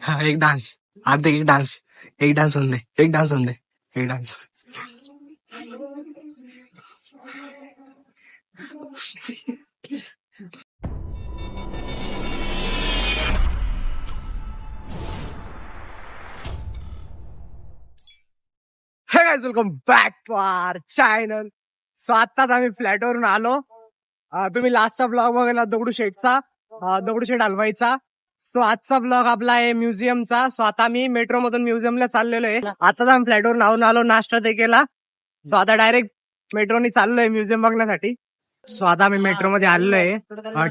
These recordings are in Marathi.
हा एक डान्स. अर्धे एक डान्स. एक डान्स होऊन दे. एक डान्स होऊन दे. एक डान्स. हे guys welcome back to our channel so आताच आम्ही फ्लॅट वरून आलो. अं, तुम्ही लास्टचा ब्लॉग बघितला दगडू शेठचा दगडूशेठ हलवाईचा. सो आजचा ब्लॉग आपला आहे म्युझियमचा. सो आता मी मेट्रो मधून म्युझियमला चाललेलो आहे. आताच आम्ही फ्लॅट नावून आलो नाश्ता ते केला. सो आता डायरेक्ट मेट्रोनी चाललोय म्युझियम बघण्यासाठी. सो आता आम्ही मेट्रो मध्ये आलोय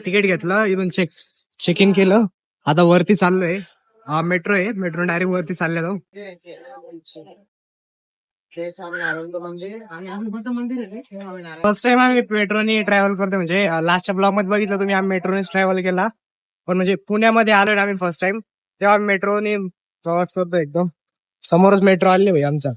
तिकीट घेतलं इथून चेक चेक इन केलं. आता वरती चाललोय. मेट्रो आहे. मेट्रो डायरेक्ट वरती चालले जाऊ फर्स्ट टाइम आम्ही मेट्रोनी ट्रॅव्हल करतो म्हणजे लास्टच्या ब्लॉगमध्ये बघितलं तुम्ही आम्ही मेट्रोनेच ट्रॅव्हल केला. पण म्हणजे पुण्यामध्ये आलोय ना आम्ही फर्स्ट टाइम तेव्हा मेट्रोने प्रवास करतो एकदम. समोरच मेट्रो आले भाई आमचा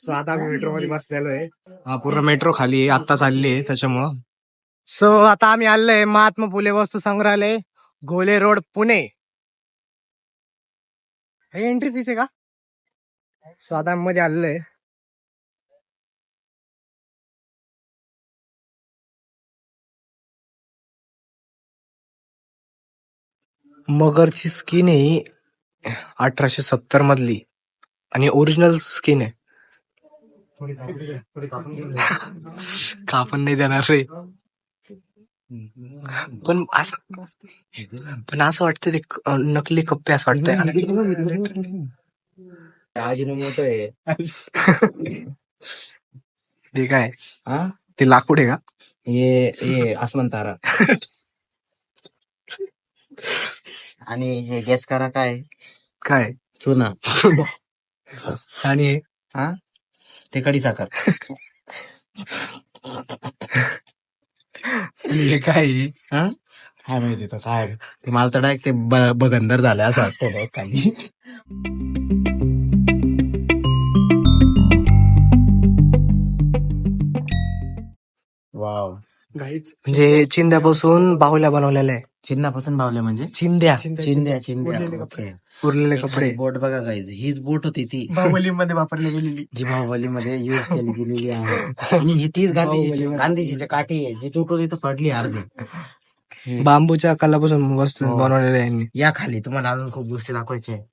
सो आता आम्ही मेट्रो मध्ये बसलेलो आहे. हा, पूर्ण मेट्रो खाली आहे. आता चालली आहे त्याच्यामुळं. सो आता आम्ही आलोय महात्मा फुले वस्तू संग्रहालय घोले रोड पुणे. हे एंट्री फीस आहे का? सो आता आम्ही मध्ये आलेलो आहे. मगरची स्किन आहे अठराशे सत्तर मधली आणि ओरिजिनल स्किन आहे. कापून नाही देणार रे? पण असं पण असं वाटतं ते नकली कप्पे असं वाटतंय. मोठं आहे. हे काय? हा? ते लाकूड आहे का? हे हे आसमान तारा. आणि हे गॅस करा काय? काय? चुना. आणि हे? हा ते कडी साखर हे काय? हा काय माहिती तर काय ते मला तर डायरेक्ट ते ब- बगंदर झालं असं वाटतं बघ काही वाव म्हणजे चिंध्यापासून बाहुल्या बनवलेल्या आहे. चिन्हापासून बावले म्हणजे? चिंध्या. चिंद्या चिंद्या ओके. उरलेले कपडे. बोट बघा गाईज हीच बोट होती ती. बाहुलीमध्ये वापरली गेलेली. जी बाहुबलीमध्ये युज केली गेलेली आहे. आणि ही तीच गांधीजीची गांधीजीची काठी आहे. जी तुटून इथं पडली अर्धी. बांबूच्या कलापासून वस्तू हो. बनवलेल्या आहे यांनी. या खाली. तुम्हाला अजून खूप गोष्टी दाखवायच्या आहे.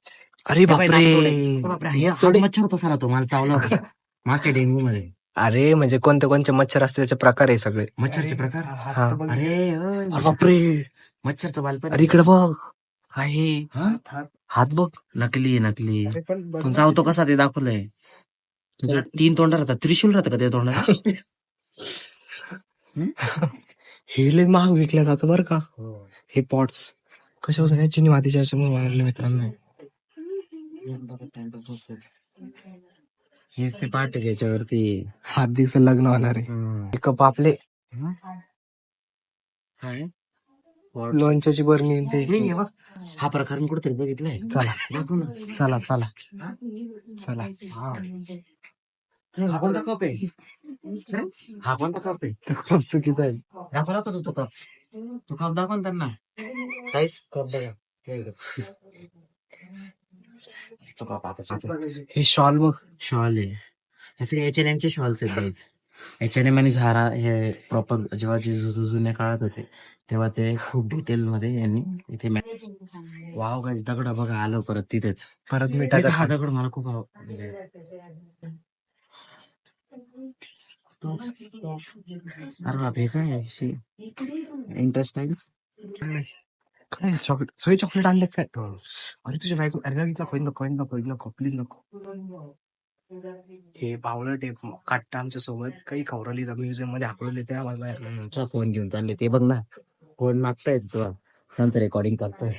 अरे हे बाई. बापरे. हे मच्छर होता सर तो. मला चावला होता. मागच्या डेंग्यू मध्ये अरे म्हणजे कोणते कोणते मच्छर असते त्याचे प्रकार आहे सगळे. मच्छरचे प्रकार? हा. अरे बापरे. मच्छरचं बालपण अरे इकडे बघ. आहे. हा? हात. बघ. नकली आहे, नकली पण चावतो कसा ते दाखवलंय. तीन तोंड राहतात. त्रिशूल राहतं का त्या तोंडाला? हे लय महाग विकल्या जातं बरं का. हे. पॉट्स कशापासून? आहे? चिनी मातीच्या वाढले मित्रांनो. हेच ते पाठ आहे याच्यावरती हादीचं लग्न होणार आहे. कप आपले? लोणच्याची बरणी आणि ते. हे बघ. हा प्रकार मी कुठेतरी बघितलाय. चला. दाखव ना. चला चला. चला. हा. कोणता कप आहे? हा? कोणता कप आहे? खूप चुकीचं आहे. दाखवला का तू तो कप तो कप दाखव ना त्यांना. काहीच कप बघा हे बघ. हे शॉल बघ शॉल आहे. असे एच एन एम चे शॉल्स आहेत एच एन एम आणि झारा हे प्रॉपर जेव्हा जे जुन्या काळात होते तेव्हा ते खूप डिटेल मध्ये यांनी इथे वाव गाईज दगड बघा आलो परत तिथेच. परत हा मिठाचा दगड मला खूप आव- म्हणजे अरे बाप हे काय इंटरेस्ट काय चॉकलेट सगळे चॉकलेट आणले काय अरे तुझ्या बायको अरे नको कोण नको नको नको प्लीज नको हे बावळट आहे काट्टा आमच्यासोबत काही खवरली म्युझियममध्ये हाकलले ते आम्हाला बाहेर. फोन घेऊन चालले ते बघ ना फोन मागताय तुला नंतर रेकॉर्डिंग करतोय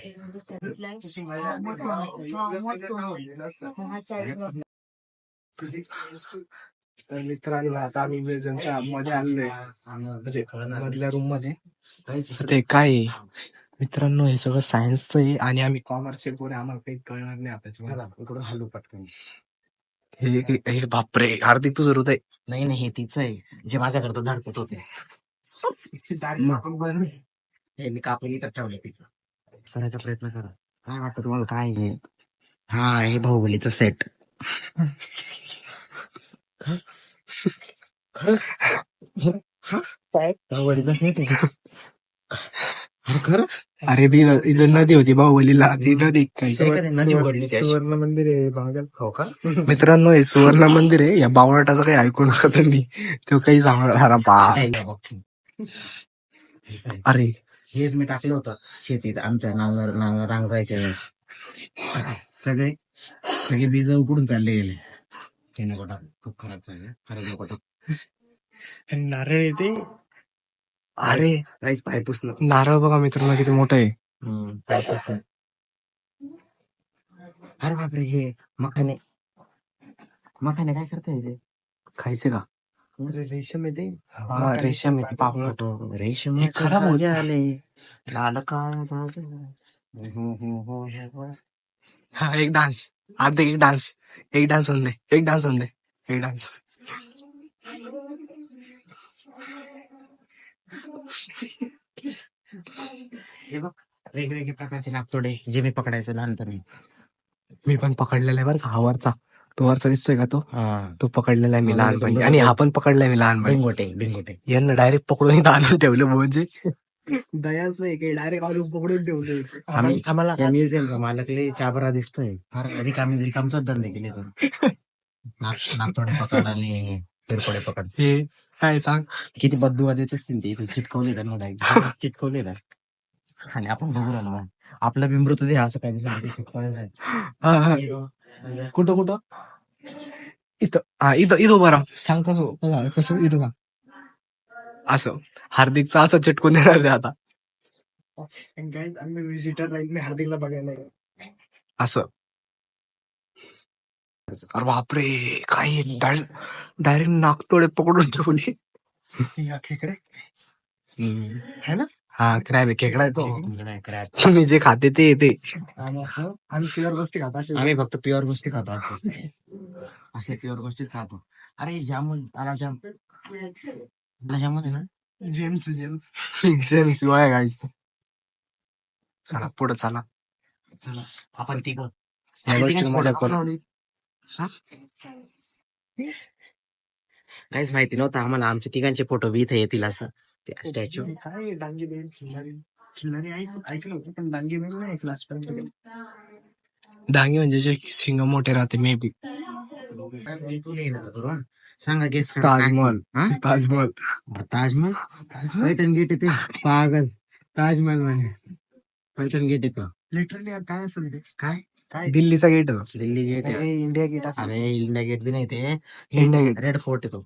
तर मित्रांनो आता आम्ही म्युझियमच्या मध्ये आलोय म्हणजे मधल्या रूममध्ये ते काय? मित्रांनो हे सगळं सायन्सचं आहे आणि आम्ही कॉमर्सचे पोरे आम्हाला काही कळणार नाही आता. इकडून हलू पटकन. हे हे- हे बापरे हार्दिक तुझं हृदय नाही नाही हे तिचं आहे. जे माझ्याकडे धडपत होते. हे मी कापून इथं ठेवले तिचं. करायचा प्रयत्न करा. काय वाटतं तुम्हाला काय आहे? हा हे बाहुबलीचं सेट बाहुबलीचा सेट आहे. अरे खरं? अरे बी इथं नदी होती बाहुबलीला ती नदी काही. सुवर्ण मंदिर आहे बांगल हो का? मित्रांनो हे सुवर्ण मंदिर आहे या बावळटाचं काही ऐकू नका तुम्ही. तो काही सांगणार बा अरे हेच मी टाकलं होतं शेतीत आमच्या नांगर नांगर रांगरायच्या वेळेस. सगळे सगळे बीज उकडून चालले गेले. ते नको टाक. खूप खराब झाले. खराब नारळ येते अरे. काहीच पाय पुसणं. नारळ बघा मित्रांनो किती मोठं आहे. हम्म, पाय पुसणं. अरे बापरे हे मखाने. मखाने काय करताय ते? खायचे का? रेशम येते हा, रेशम येते पापड. रेशम हे खराब होत. आले? लाल काळ हा एक डान्स. अर्धे एक डान्स. एक डान्स होऊन दे एक डान्स होऊन दे. एक डान्स. हे बघ वेगवेगळे प्रकारचे नागतोडे जे मी पकडायचो लहानपणी. मी पण पकडलेला आहे बरं का हा वरचा. तो वरचा दिसतोय का तो? हा. तो पकडलेला आहे मी लहानपणी. आणि हा पण पकडलाय मी लहानपणी. बिंगोटे बिंगोटे. यांना डायरेक्ट पकडून इथं आणून ठेवलं म्हणजे. दयाच नाही काही डायरेक्ट आणून पकडून ठेवले आम्ही आम्हाला म्युझियमचा मालक लय चाबरा दिसतोय. फार रिकामी रिकामचाच धंदे केले तर नाग- नागतोडे पकड आणि तिरपडे पकड काय सांग? किती बदुआ देत असतील ते. इथे चिटकवले त्यांना direct. चिटकवले ना आणि आपण बघू राहिलो मग. आपला बी मृतदेह असं काय दिसत नाही, चिटकवलेला आहे. हा, हा. कुठं कुठं? इथं. हा इथं इथं बरं सांग कसं इथं सांग. असं. हार्दिकचं असं चिटकून येणार ते आता. आम्ही विजिटर राहील मी हार्दिकला बघायला. असं. अरे बापरे काय डायरेक्ट नागतोडे पकडून ठेवली. खेकडे है ना? हा क्रॅब खेकडा आहे तो. नाही, crab. मी जे खाते ते ते आणि असं आम्ही प्युअर गोष्टी खात आम्ही फक्त प्युअर गोष्टी खातो असं. असे प्युअर गोष्टीच खातो. अरे जामून आला जाम आला जामून आहे ना? जेम्स जेम्स जेम्स वाया गाईस चला पुढे चला. चला. आपण तिघ. या गोष्टी मजा करू. काहीच माहिती नव्हतं आम्हाला आमच्या तिघांचे फ़ोटो बी इथे येतील असं. त्या स्टॅच्यू काय डांगी देईल खिल्लारी. खिल्लारी ऐक ऐकलं होतं पण डांगी देईल नाही ऐकलं आजपर्यंत डांगी म्हणजे जे सिंग मोठे राहते मे बी सांगा गेस ताजमहल. ताजमहल. ताजमहल? पैठण गेट येते पागल. ताजमहल म्हणजे. पैठण गेट येतं लिटरली काय असेल काय? काय? दिल्लीचा गेट दिल्ली गेट आहे. इंडिया गेट असं अरे इंडिया गेट बी नाही ते. इंडिया गेट रेड फोर्ट येतो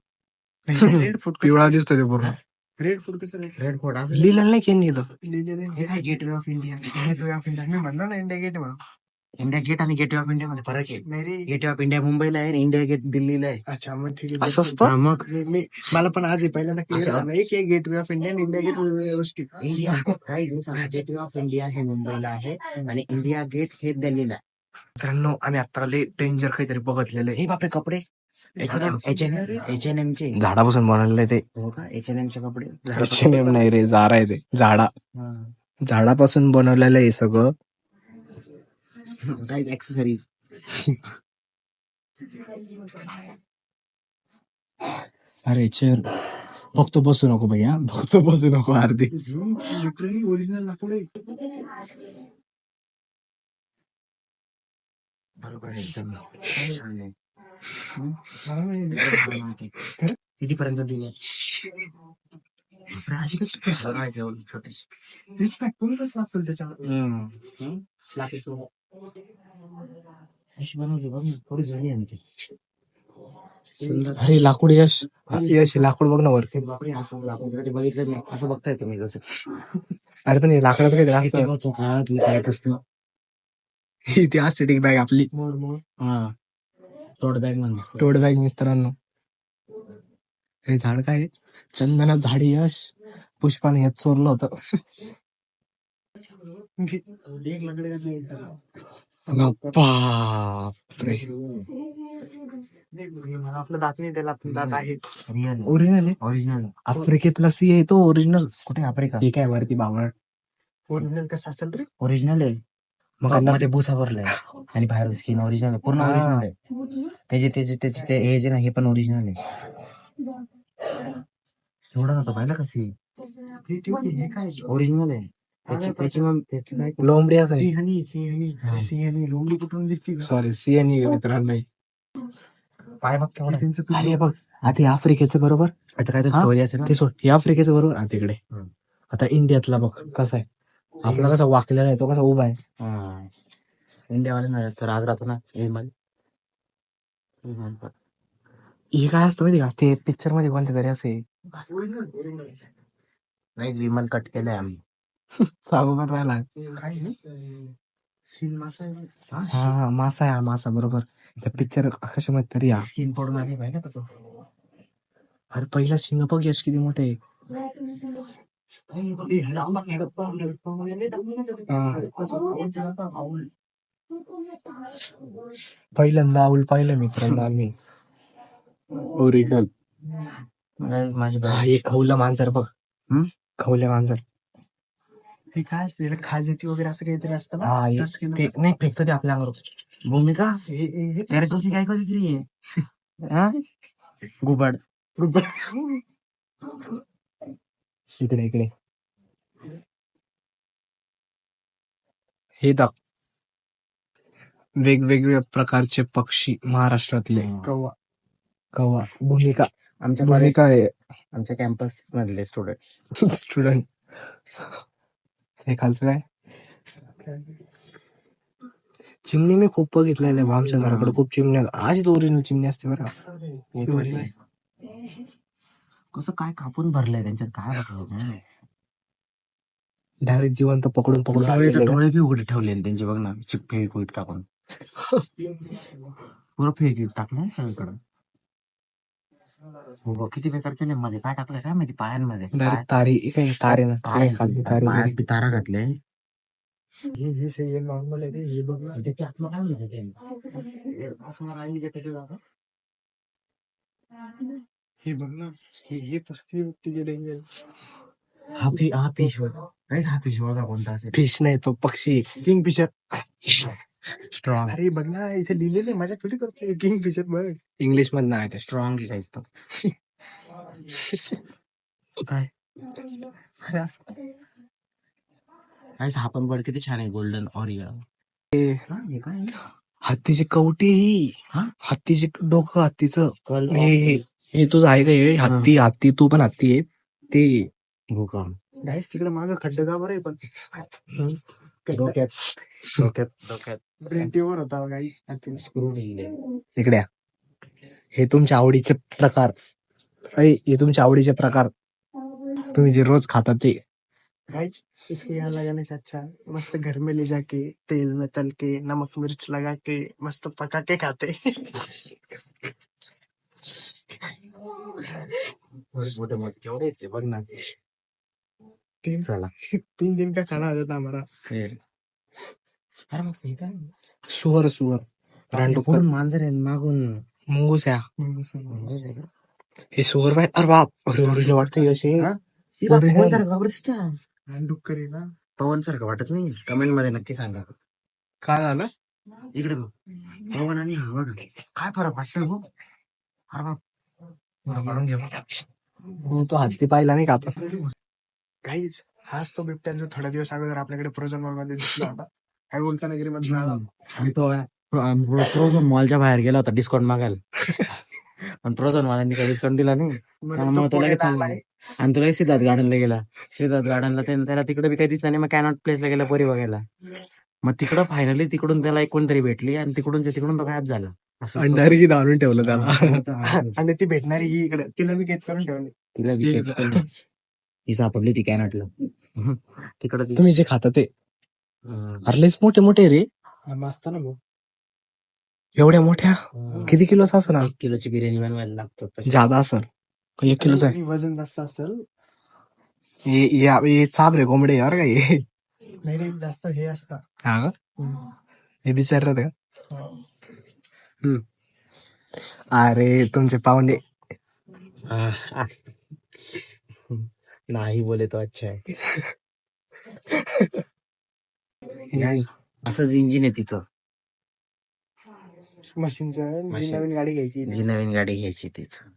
रेड फ़ूड पिवळा दिसतो ते पूर्ण. रेड फ़ूड कसं रेड फोर्ट असं लिहिलेलं नाही केली इथं हे काय गेट वे ऑफ़ इंडिया मी म्हणलो ना इंडिया गेट म्हणून. इंडिया गेट आणि गेटवे ऑफ़ इंडिया मध्ये फरक आहे. नाही रे गेट ऑफ़ इंडिया मुंबईला आहे आणि इंडिया गेट दिल्लीला आहे. अच्छा मग ठीक आहे. असं असतं? हा, मग? मी मला पण आज हे पहिल्यांदा असं? क्लिअर झालं. की गेट वे ऑफ़ इंडिया आणि इंडिया गेट गोष्टी. इंडिया काही गेट वे ऑफ़ इंडिया हे मुंबईला आहे. आणि इंडिया गेट हे दिल्लीला आहे. मित्रांनो आम्ही आता डेंजर काहीतरी बघितलेलं हे बापरे कपडे. H N M H N M H N M चे झाडापासून बनवलेलं ते. हो का? एच एन एम चे कपडे. एच एन एम नाही रे झाड आहे ते. झाडा. हा. झाडापासून बनवलेलं आहे सगळं. Accessories. अरे चेअर फक्त बसू नको भैया. फक्त बसू नको अर्धी लिटरली ओरिजिनल लाकूड आहे. बरोबर आहे, एकदम छान आहे. हम्म? कितीपर्यंत दिले? बापरे, अशी कशी बघायची एवढी छोटीशी असेल त्याच्यावर? हम्म. हम्म? लाकूड. अशी बनवली बघ ना, थोडी जुनी आहे ना ती. सुंदर. अरे लाकूड यश. यश हे लाकूड बघ ना वरती. ते बापरे असं लाकूड कधी बघितलं नाही. असं बघताय तुम्ही जसं अरे पण हे लाकडाचं काही काळातलं काय असतं ही ती बॅग आपली. हा. टोट बॅग म्हणतो टोड बॅग मित्रांनो हे झाड काय आहे? चंदना झाड यश. पुष्पाने हे चोरलं होतं. बापरे. आपलं दात नाही त्याला आपलं दात आहे. ओरिजिनल आहे. ओरिजिनल आफ्रिकेतला सी आहे तो ओरिजिनल कुठे आफ्रिका? हे काय वरती बावळ? ओरिजिनल कसं असेल रे? ओरिजिनल आहे. मग मग मध्ये भुसा भरलाय. आणि बाहेर स्किन ओरिजिनल आहे पूर्ण. ओरिजिनल आहे. त्याचे त्याचे त्याचे ते हे जे ना हे पण ओरिजिनल आहे. एवढा होता पाहिलं कशी हे काय? ओरिजिनल आहे. लोंबडी कुठून दिसती सॉरी मित्रांनो. पाय बघ केवढा. अरे बघ आता आफ्रिकेचं बरोबर? आता काय? स्टोरी असेल ते सोड हे आफ्रिकेचं बरोबर? आता तिकडे. आता इंडियातला बघ कसा आहे? आपला कसा वाकलेला आहे तो कसा उभा आहे. हा. इंडियावाले ना जास्त राग राहतो ना. विमान पण. हे काय असतं माहिती का? ते पिक्चरमध्ये कोणत्या तरी असे. नाहीच विमान कट केलंय आम्ही. सांगू पण राहिला. हा, हा हा मासा आहे हा मासा बरोबर. त्या पिक्चर कशामध्ये तरी हा. स्किन पडून आली पाहिजे का तो. अरे पहिला शिंग बघ यश किती मोठे. आहे. पहिल्यांदा आऊल पाहिलं मित्रांनो आम्ही माझी हा हे खवलं मांजर बघ? खवले मांजर हे काय असते खाजती वगैरे असं काहीतरी असतं ना हा हे- Touch केलं ते नाही फेकतं ते आपल्या अंगावर भूमिका हे- हे- हे- तेरे जशी काय कधी हा? गुबाड इकडे इकडे. हे दाख वेगवेगळ्या प्रकारचे पक्षी महाराष्ट्रातले. कव्वा कवा. भूमिका. आमच्या भूमिका आहे. आमच्या कॅम्पस मधले स्टुडंट स्टुडंट हे खालचं काय? चिमणी मी खूप बघितलेल्या आहे आमच्या घराकडे. खूप चिमण्या अशीच ओरिजिनल चिमणी असते बरं का. ती. कसं काय कापून भरलंय त्यांच्यात काय डायरेक्ट जिवंत पकडून पकडून डोळे तर आणलेलं. डोळे बी उघडे ठेवलेले त्यांचे बघ ना चिक फेविक्विक टाकून पुरं फेविक्विक टाकलं सगळीकडं हो बघ, किती बेकार केले मध्ये काय टाकलं काय माहिती पायांमध्ये डायरेक्ट तारी काय तारे ना पाय- काय खाली तारे पायात बी तारा घातले हे हे से- हे नॉर्मल आहे रे हे बघ ना. त्याच्या आतलं काय म्हणतात ते? असं त्याच्या जागा. हे बघ ना हे हे पक्षी तिचे डेंजर हा फि हा फिश काय हा फिश बघा कोणता असेल फिश नाही तो पक्षी किंग फिशर स्ट्रॉंग अरे बघ ना इथे लिहिलेले माझ्या थोडी करतोय किंग फिशर बघ इंग्लिशमध्ये नाही स्ट्रॉंग आहे काहीच तो काय अरे असं काहीच हा पण बर्ड किती छान आहे गोल्डन ऑरिगन हत्तीची कवटी ही हा? हत्तीची डोकं हत्तीचं कल हे हे- हे तुझं आहे का हे? हत्ती हत्ती तू पण हत्ती आहे. ते भूकंप गाईस तिकडे मागं खड्ड का बरं आहे पण. डोक्यात. डोक्यात. डोक्यात. प्रिंटीवर होता गाईस स्क्रू लिहिले इकडे या. हे तुमच्या आवडीचे प्रकार. अय, हे तुमच्या आवडीचे प्रकार. तुम्ही जे रोज खाता ते. गाइस इसको यहाँ लगाने से अच्छा मस्त घर में ले जाके तेल में तल के नमक मिर्च लगा के मस्त पका के खाते. मोठे मोठे केवढे आहेत ते बघ ना तीन चला. तीन दिन का खाना हमारा? अरे मग काय? सुअर सुअर. रानडुक्कर मांजर आहे? मागून. मुंगूस आहे का? हे? सुअर बाय अरे बाप अरे ओरिजिनल वाटतं असे. पवन सारखं खबर दिसतं. डुक्कर आहे ना. पवन सारखं वाटत नाही? कमेंटमध्ये नक्की सांगा. काय झालं? इकडे बघ. पवन आणि हा बघ काय फरक वाटतं बघ? अरे बाप. तो हत्ती पाहिला नाही का आपण गाईज हाच तो बिबट्या जो थोड्या दिवस अगोदर आपल्याकडे प्रोजन मॉलमध्ये दिसला होता. काय बोलता नगरी मध्ये तो प्रोझोन मॉलच्या बाहेर गेला होता डिस्काउंट मागायला. पण प्रोझोन वाल्यांनी काही डिस्काउंट दिला नाही. त्यामुळे तो लगेच आणि तुला सिद्धार्थ गार्डनला गेला. सिद्धार्थ गार्डनला त्याला तिकडे बी काही दिसलं नाही मग कॅनॉट प्लेसला गेला पोरी बघायला. मग तिकडं फायनली तिकडून त्याला एक कोणतरी भेटली आणि तिकडून तिकडून तो गायब झाला. असं अंडारी धारून ठेवलं त्याला. आणि ती भेटणारी ही इकडे तिला मी गेट करून ठेवली. तिला पडली. ती सापडली ती कॅनॉटला तिकडं ती- तुम्ही जे खाता ते. अरलेच मोठे मोठे रे. मस्त ना भाऊ. एवढ्या मोठ्या? किती किलोचा असं ना एक किलोची बिर्याणी बनवायला लागतो. जादा असल. एक किलोचा आहे. आणि वजन जास्त असेल हे हे- हे चाप रे कोंबडे यार का हे? नाही जास्त हे असतं. हा का? हे बिचार राहते का. अरे तुमचे पाहुणे. आह, नाही बोले तो अच्छा आहे नाही, असंच इंजिन आहे तिचं. मशीनचं जी. नवीन गाडी घ्यायची जी नवीन गाडी घ्यायची तिचं.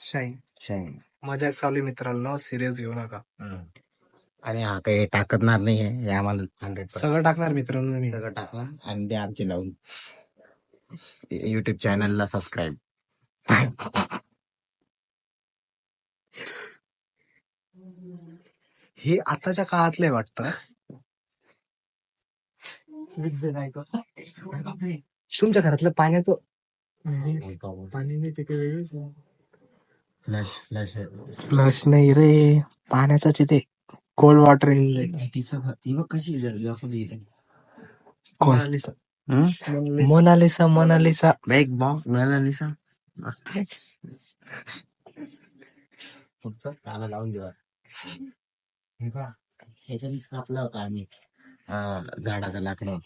शाईन शाईन मजा चालू आहे मित्रांनो सिरियस घेऊ नका. आणि हा काही टाकणार नाहीये हे आम्हाला हंड्रेड सगळं टाकणार मित्रांनो मी. सगळं टाकला आणि ते आमचे लावून. युट्यूब चॅनलला सबस्क्राईब हे आताच्या काळातलं वाटतं. तुमच्या घरातलं पाण्याचं पाणी नाही ते काही वेगळीच फ्लॅश फ्लॅश फ्लश नाही रे. पाण्याचाच आहे ते कोल्ड वॉटर तिचं घर- ती बघ कशी दाखवली इथे. कोण? Mona Lisa. हं? Mona Lisa. Mona Lisa Mona Lisa bag box मिळाला लिसा पुढचं काला लावून देवा हे का ह्याच्यात कापला होता आम्ही अं, झाडाचा लाकडं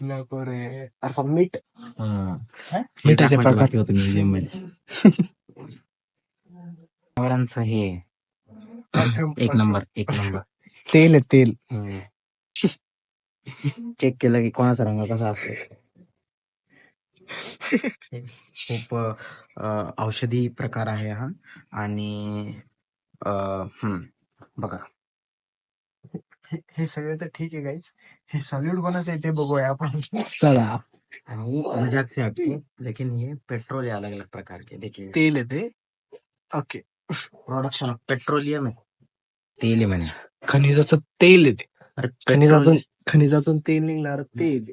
नको रे अरे पण मीठ हं. मिठाचे प्रकार. बाकी होतं म्युझियममध्ये जनावरांचं हे एक नंबर एक नंबर तेल आहे तेल। चेक केलं की कोणाचा रंग कसा असतो खूप अं, औषधी प्रकार आहे हा. आणि अं, हम्म, बघा. हे हे सगळं तर ठीक आहे गाईज हे सल्यूट कोणाचं आहे ते बघूया आपण. चला. मज़ाक से हटके. लेकिन ये पेट्रोल अलग अलग प्रकार के. देखिए. तेल आहे ते. ओके प्रोडक्शन ऑफ़ पेट्रोलियम है तेल म्हणे. खनिजाचं तेल आहे ते अरे खनिजातून खनिजातून तेल निघणार तेल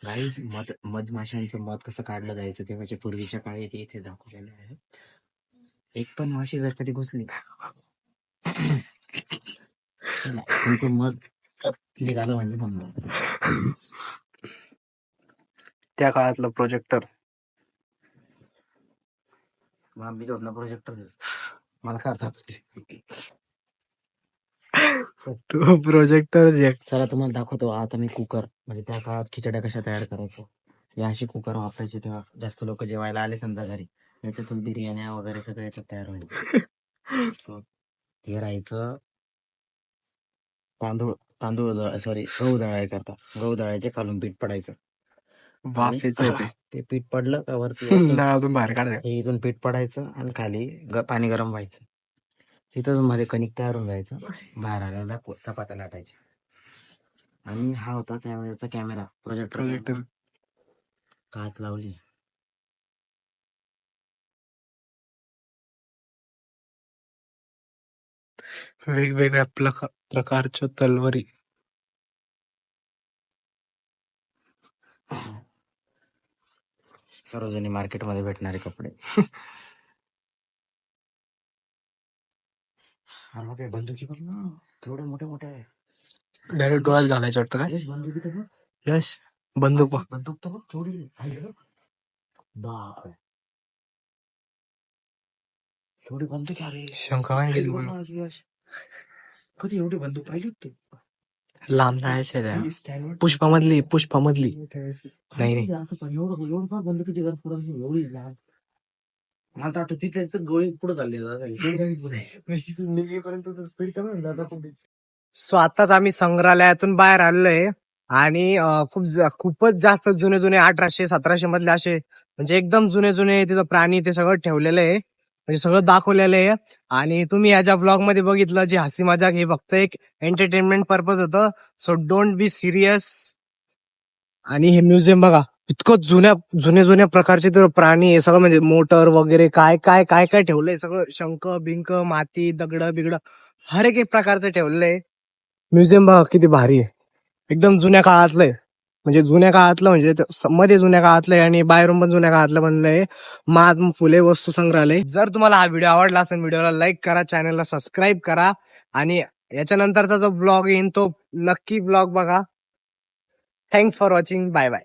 गाईज मध मधमाशांचं मध कसं काढलं जायचं तेव्हाच्या पूर्वीच्या काळी ते इथे दाखवलेलं आहे. एक पण माशी जर कधी घुसली तुमचं मध निघालं म्हणजे समजा त्या काळातलं प्रोजेक्टर मग मी जोडला प्रोजेक्टर मला काय दाखवते तो प्रोजेक्टर चला तुम्हाला दाखवतो. आता मी कुकर म्हणजे त्या काळात खिचड्या कशा तयार करायचो. या अशी कुकर वापरायचे तेव्हा जास्त लोक जेवायला आले समजा घरी. याच्यातच बिर्याण्या वगैरे सगळं याच्यात तयार व्हायचं. So, हे राहायचं तांदूळ तांदूळ सॉरी गहू दळाय करता. गहू दळायचे खालून पीठ पडायचं. ते पीठ पडलं का वरती बाहेर काढायचं. हे इथून पीठ पडायचं आणि खाली पाणी गरम व्हायचं. तिथंच मध्ये कणिक तयार होऊन जायचं. बाहेर आल्याला चपात्या लाटायच्या. आणि हा होता त्यावेळेचा कॅमेरा प्रोजेक्टर प्रोजेक्टर काच लावली. वेगवेगळ्या प्रका- प्रकारच्या तलवारी. सरोजिनी मार्केटमध्ये भेटणारे कपडे. हे बंदुकी बघ ना। केवढे मोठे मोठे आहे डायरेक्ट डोळ्यात घालायचं वाटतं काय? यश बंदुकी तर बघ। यश बंदूक. बंदूक तर बघ केवढी केवढी बंदूक अरे शंखावान गेली. यश। कधी एवढी बंदूक पाहिली होती? लांब नळायच्या त्या. पुष्पामधली पुष्पामधली. नाही नाही. असं पण एवढं एवढं बंदुकीची गरज पडत एवढी लहान मला तर वाटतं तिथे तर गोळी पुढे चालली स्पीड कमी. सो आताच आम्ही संग्रहालयातून बाहेर आलोय आणि खूप खूपच जास्त जुने जुने अठराशे सतराशे मधले असे म्हणजे एकदम जुने जुने तिथं प्राणी ते सगळं ठेवलेलं आहे. म्हणजे सगळं दाखवलेलं आहे. आणि तुम्ही याच्या ब्लॉगमध्ये बघितलं जे हसी मजाक हे फक्त एक एंटरटेनमेंट पर्पज होतं. सो डोंट बी सिरियस आणि हे म्युझियम बघा. इतकं जुन्या जुने जुन्या प्रकारचे तर प्राणी आहे. सगळं म्हणजे मोटर वगैरे काय काय काय काय ठेवलंय? सगळं शंख बिंक माती दगड बिगड हर एक एक प्रकारचं ठेवलेलं आहे म्युझियम बघा किती भारी आहे. एकदम जुन्या काळातलं आहे. म्हणजे जुन्या काळातलं म्हणजे मध्ये जुन्या काळातलं आहे आणि बाहेरून पण जुन्या काळातलं बनलंय. महात्मा फुले वस्तू संग्रहालय. जर तुम्हाला हा व्हिडिओ आवडला असेल व्हिडिओला लाईक करा चॅनलला सबस्क्राईब करा आणि याच्यानंतरचा जो ब्लॉग येईन तो नक्की ब्लॉग बघा. Thanks for watching bye bye